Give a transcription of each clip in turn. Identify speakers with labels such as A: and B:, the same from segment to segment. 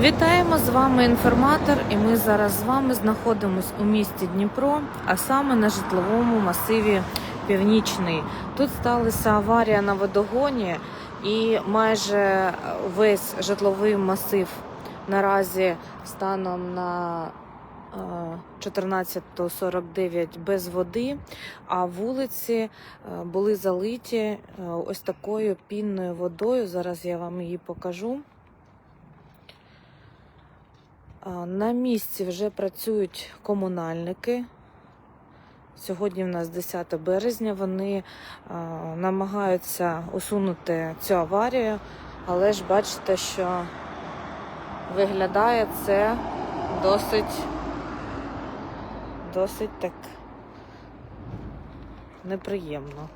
A: Вітаємо з вами інформатор, і ми зараз з вами знаходимося у місті Дніпро, а саме на житловому масиві Північний. Тут сталася аварія на водогоні, і майже весь житловий масив наразі станом на е, 14.49 без води, а вулиці е, були залиті е, ось такою пінною водою. Зараз я вам її покажу. На місці вже працюють комунальники. Сьогодні в нас 10 березня. Вони намагаються усунути цю аварію, але ж бачите, що виглядає це досить, досить так неприємно.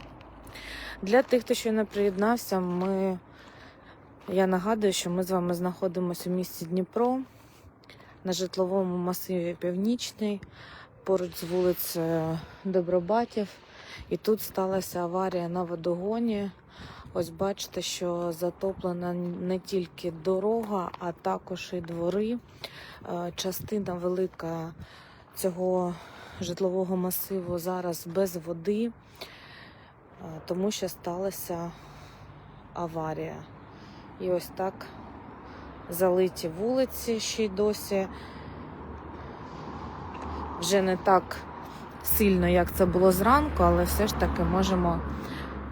A: Для тих, хто ще не приєднався, ми, я нагадую, що ми з вами знаходимося у місті Дніпро на житловому масиві Північний, поруч з вулицею Добробатів. І тут сталася аварія на водогоні. Ось бачите, що затоплена не тільки дорога, а також і двори. Е, Частина велика цього житлового масиву зараз без води, е, тому що сталася аварія. І ось так залиті вулиці ще й досі. Вже не так сильно, як це було зранку, але все ж таки можемо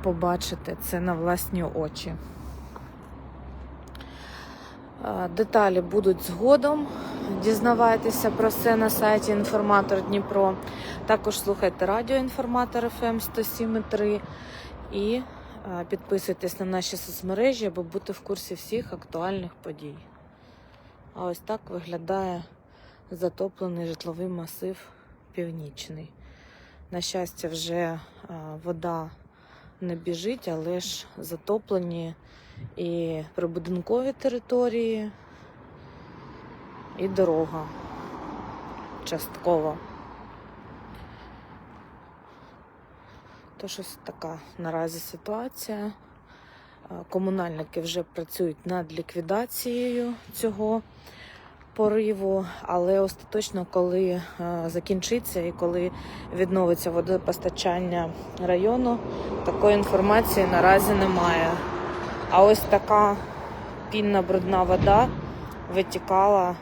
A: побачити це на власні очі. Е, Деталі будуть згодом. Дізнавайтеся про це на сайті Інформатор Дніпро. Також слухайте радіо Інформатор FM 107.3 і е, підписуйтесь на наші соцмережі, аби бути в курсі всіх актуальних подій. А ось так виглядає затоплений житловий масив північний. На щастя, вже е, вода не біжить, але ж затоплені і прибудинкові території, і дорога частково. Тож ось така наразі ситуація. Комунальники вже працюють над ліквідацією цього пориву, але остаточно, коли е, закінчиться і коли відновиться водопостачання району, такої інформації наразі немає. А ось така пінна брудна вода витікала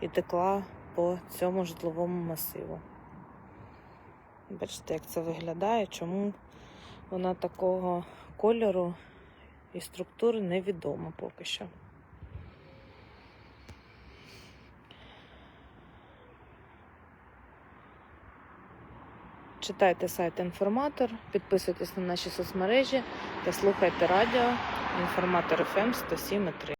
A: і текла по цьому житловому масиву. Бачите, як це виглядає, чому вона такого кольору і структури невідома поки що. Читайте сайт інформатор, підписуйтесь на наші соцмережі та слухайте радіо інформатор ФМ 107.3.